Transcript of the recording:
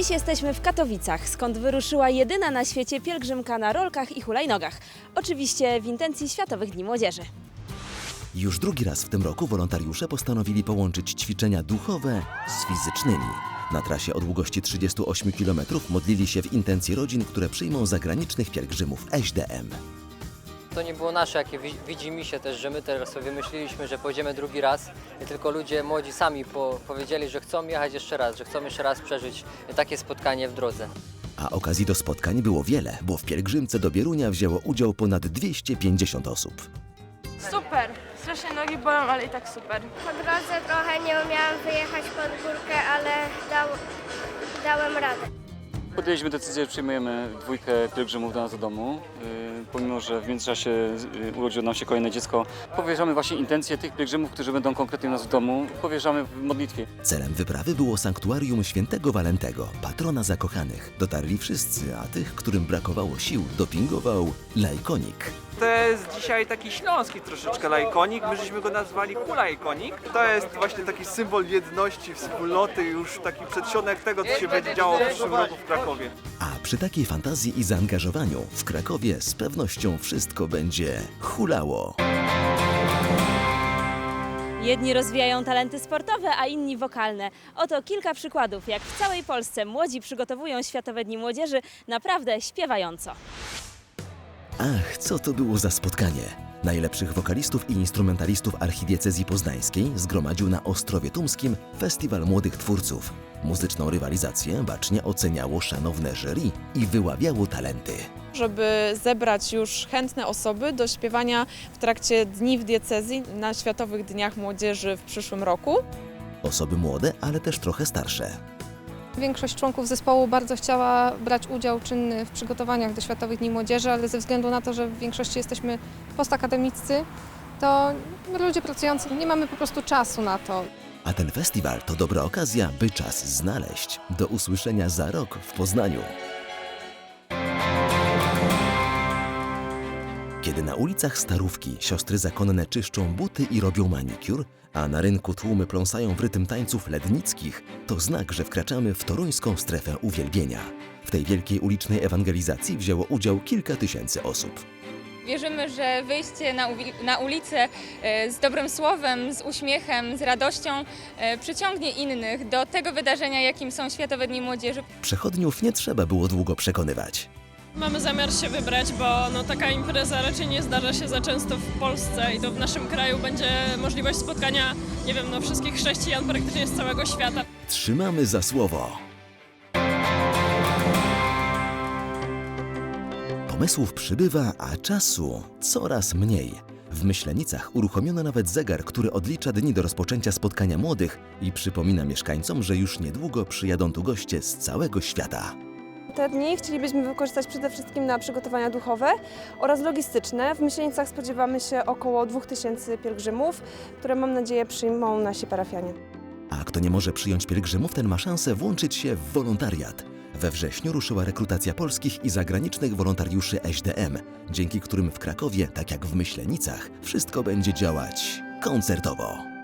Dziś jesteśmy w Katowicach, skąd wyruszyła jedyna na świecie pielgrzymka na rolkach i hulajnogach. Oczywiście w intencji Światowych Dni Młodzieży. Już drugi raz w tym roku wolontariusze postanowili połączyć ćwiczenia duchowe z fizycznymi. Na trasie o długości 38 km modlili się w intencji rodzin, które przyjmą zagranicznych pielgrzymów SDM. To nie było nasze, jakie wi- widzi mi się też, że my teraz sobie myśleliśmy, że pojedziemy drugi raz i tylko ludzie młodzi sami po, powiedzieli, że chcą jechać jeszcze raz, że chcą jeszcze raz przeżyć takie spotkanie w drodze. A okazji do spotkań było wiele, bo w pielgrzymce do Bierunia wzięło udział ponad 250 osób. Super. Strasznie nogi bolą, ale i tak super. Po drodze trochę nie umiałam wyjechać pod górkę, ale dał, dałem radę. Podjęliśmy decyzję, że przyjmujemy dwójkę pielgrzymów do nas do domu. Yy, Pomimo, że w międzyczasie yy, urodziło nam się kolejne dziecko, powierzamy właśnie intencje tych pielgrzymów, którzy będą konkretnie u nas w domu, powierzamy w modlitwie. Celem wyprawy było sanktuarium świętego Walentego, patrona zakochanych. Dotarli wszyscy, a tych, którym brakowało sił, dopingował lajkonik. To jest dzisiaj taki śląski troszeczkę lajkonik, my żeśmy go nazwali hulajkonik. To jest właśnie taki symbol jedności, wspólnoty, już taki przedsionek tego, co się będzie działo w przyszłym roku w Krakowie. A przy takiej fantazji i zaangażowaniu w Krakowie z pewnością wszystko będzie hulało. Jedni rozwijają talenty sportowe, a inni wokalne. Oto kilka przykładów, jak w całej Polsce młodzi przygotowują Światowe Dni Młodzieży naprawdę śpiewająco. Ach, co to było za spotkanie! Najlepszych wokalistów i instrumentalistów archidiecezji poznańskiej zgromadził na Ostrowie Tumskim Festiwal Młodych Twórców. Muzyczną rywalizację bacznie oceniało szanowne jury i wyławiało talenty. żeby zebrać już chętne osoby do śpiewania w trakcie dni w diecezji na Światowych Dniach Młodzieży w przyszłym roku. Osoby młode, ale też trochę starsze. Większość członków zespołu bardzo chciała brać udział czynny w przygotowaniach do Światowych Dni Młodzieży, ale ze względu na to, że w większości jesteśmy postakademiccy, to ludzie pracujący nie mamy po prostu czasu na to. A ten festiwal to dobra okazja, by czas znaleźć. Do usłyszenia za rok w Poznaniu. Kiedy na ulicach Starówki siostry zakonne czyszczą buty i robią manikur, a na rynku tłumy pląsają w rytm tańców lednickich, to znak, że wkraczamy w toruńską strefę uwielbienia. W tej wielkiej ulicznej ewangelizacji wzięło udział kilka tysięcy osób. Wierzymy, że wyjście na, na ulicę e, z dobrym słowem, z uśmiechem, z radością e, przyciągnie innych do tego wydarzenia, jakim są Światowe Dni Młodzieży. Przechodniów nie trzeba było długo przekonywać. Mamy zamiar się wybrać, bo no, taka impreza raczej nie zdarza się za często w Polsce i to w naszym kraju będzie możliwość spotkania, nie wiem, no, wszystkich chrześcijan praktycznie z całego świata. Trzymamy za słowo. Pomysłów przybywa, a czasu coraz mniej. W Myślenicach uruchomiono nawet zegar, który odlicza dni do rozpoczęcia spotkania młodych i przypomina mieszkańcom, że już niedługo przyjadą tu goście z całego świata. Te dni chcielibyśmy wykorzystać przede wszystkim na przygotowania duchowe oraz logistyczne. W Myślenicach spodziewamy się około 2000 pielgrzymów, które mam nadzieję przyjmą nasi parafianie. A kto nie może przyjąć pielgrzymów, ten ma szansę włączyć się w wolontariat. We wrześniu ruszyła rekrutacja polskich i zagranicznych wolontariuszy SDM, dzięki którym w Krakowie, tak jak w Myślenicach, wszystko będzie działać koncertowo.